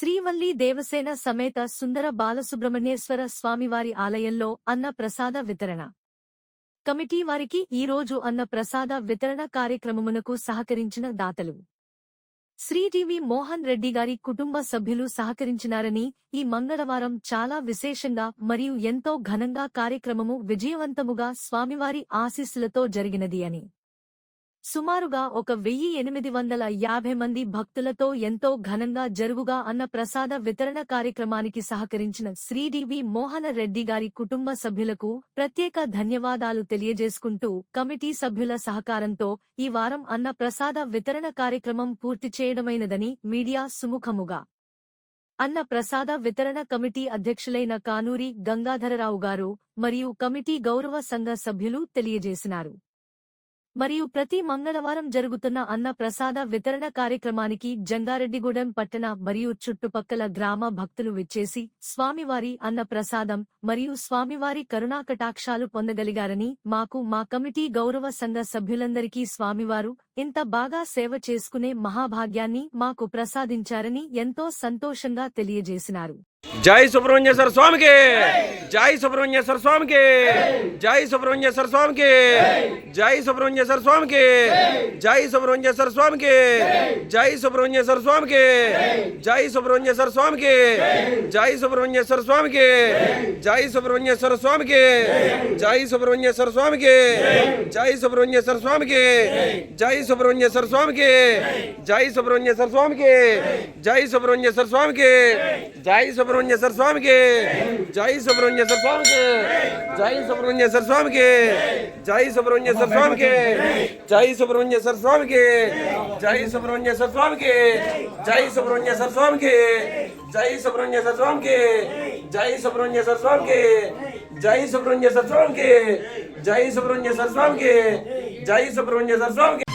శ్రీవల్లి దేవసేన సమేత సుందర బాలసుబ్రహ్మణ్యేశ్వర స్వామివారి ఆలయంలో అన్న ప్రసాద వితరణ. కమిటీ వారికి ఈరోజు అన్న ప్రసాద వితరణ కార్యక్రమమునకు సహకరించిన దాతలు. శ్రీటీవి మోహన్ రెడ్డి గారి కుటుంబ సభ్యులు సహకరించినారని ఈ మంగళవారం చాలా విశేషంగా మరియు ఎంతో ఘనంగా కార్యక్రమము విజయవంతముగా స్వామివారి ఆశీస్సులతో జరిగినది అని. సుమారుగా ఒక వెయ్యి ఎనిమిది వందల యాభై మంది భక్తులతో ఎంతో ఘనంగా జరుగుగా అన్న ప్రసాద వితరణ కార్యక్రమానికి సహకరించిన శ్రీడివి మోహన రెడ్డి గారి కుటుంబ సభ్యులకు ప్రత్యేక ధన్యవాదాలు తెలియజేసుకుంటూ కమిటీ సభ్యుల సహకారంతో ఈ వారం అన్న ప్రసాద వితరణ కార్యక్రమం పూర్తి చేయడమైనదని మీడియా సుముఖముగా అన్న ప్రసాద వితరణ కమిటీ అధ్యక్షులైన కానూరి గంగాధరరావు గారు మరియు కమిటీ గౌరవ సంఘ సభ్యులు తెలియజేసినారు. మరియు ప్రతి మంగళవారం జరుగుతున్న అన్న ప్రసాద వితరణ కార్యక్రమానికి జంగారెడ్డిగూడెం పట్టణ మరియు చుట్టుపక్కల గ్రామ భక్తులు విచ్చేసి స్వామివారి అన్న ప్రసాదం మరియు స్వామివారి కరుణాకటాక్షాలు పొందగలిగారని మాకు మా కమిటీ గౌరవ సంఘ సభ్యులందరికీ స్వామివారు ఇంత బాగా సేవ చేసుకునే మహాభాగ్యాన్ని మాకు ప్రసాదించారని ఎంతో సంతోషంగా తెలియజేసినారు. జై సుబ్రహ్మణ్యేశ్వర స్వామికి జై సుబ్రహ్మణ్యేశ్వర స్వామికి జై సుబ్రహ్మణ్యేశ్వర స్వామికి జై సుబ్రహ్మణ్యేశ్వర స్వామికి జై సుబ్రహ్మణ్యేశ్వర స్వామికి జై సుబ్రహ్మణ్యేశ్వర స్వామికి జై సుబ్రహ్మణ్యేశ్వర స్వామికి జై సుబ్రహ్మణ్యేశ్వర స్వామికి జై సుబ్రహ్మణ్యేశ్వర స్వామికి జై సుబ్రహ్మణ్యేశ్వర స్వామికి జై సుబ్రహ్మణ్యేశ్వర స్వామికి జై సుబ్రహ్మణ్యేశ్వర స్వామికి జై సుబ్రహ్మణ్యేశ్వర స్వామికి జై సుబ్రహ్మణ్యేశ్వర స్వామికి జై సుబ్రహ్మణ్యేశ్వర స్వామికి జై సుబ్రహ్మణ్యేశ్వర స్వామికి జై సుబ్రహ్మణ్యేశ్వర స్వామికి జై సుబ్రహ్మణ్యేశ్వర స్వామికి జై సుబ్రహ్మణ్యేశ్వర స్వామికి జై సుబ్రహ్మణ్యేశ్వర స్వామికి జై సుబ్రహ్మణ్యేశ్వర స్వామికి జై సుబ్రహ్మణ్యేశ్వర స్వామికి జై సుబ్రహ్మణ్యేశ్వర స్వామికి జై సుబ్రహ్మణ్యేశ్వర స్వామికి జై సుబ్రహ్మణ్యేశ్వర స్వామికి జై సుబ్రహ్మణ్యేశ్వర స్వామికి